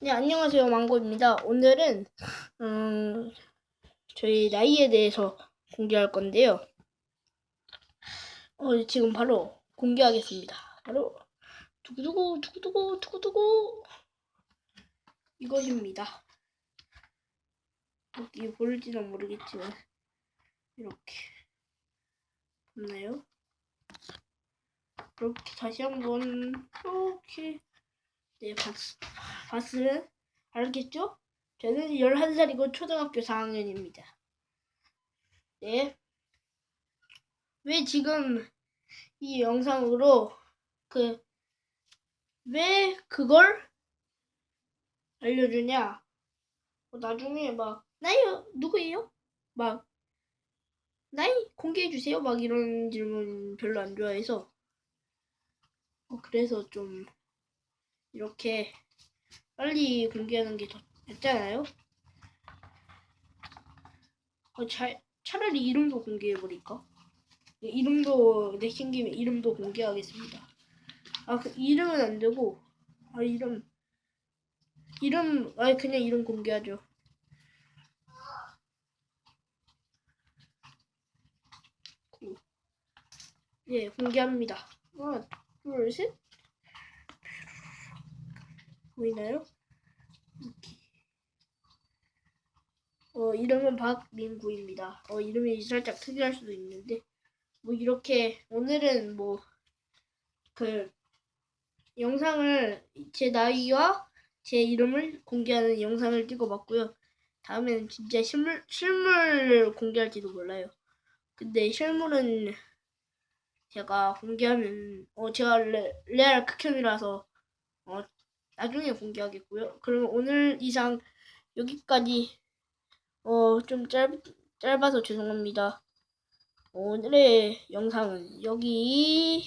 네, 안녕하세요. 망고입니다. 오늘은, 음, 저희 나이에 대해서 공개할 건데요. 어, 지금 바로 공개하겠습니다. 바로, 두구두구, 두구두구, 두구두구. 이것입니다. 여기 보일지는 모르겠지만, 이렇게. 봤나요? 이렇게 다시 한번, 이렇게. 네, 봤, 봤 으면 알겠죠? 저는 11살이고 초등학교 4학년입니다. 네. 왜 지금 이 영상으로 그, 왜 그걸 알려주냐? 뭐 나중에 막, 나이요? 누구예요? 막, 나이 공개해 주세요? 막 이런 질문 별로 안 좋아해서. 어, 그래서 좀, 이렇게 빨리 공개하는 게 더 낫잖아요? 어, 차, 차라리 이름도 공개해버릴까? 네, 이름도 내신 김에 이름도 공개하겠습니다. 아, 그 이름은 안 되고, 아, 이름, 이름, 아, 그냥 이름 공개하죠. 구. 예, 공개합니다. 하나, 둘, 셋. 보이나요? 이렇게. 어, 이름은 박민구입니다. 어, 이름이 살짝 특이할 수도 있는데, 뭐, 이렇게, 오늘은 뭐, 그, 영상을, 제 나이와 제 이름을 공개하는 영상을 찍어봤고요. 다음에는 진짜 실물, 실물을 공개할지도 몰라요. 근데 실물은 제가 공개하면, 어, 제가 레, 레알 극혐이라서, 어, 나중에 공개하겠고요. 그러면 오늘 이상 여기까지 어 좀 짧, 짧아서 죄송합니다. 오늘의 영상은 여기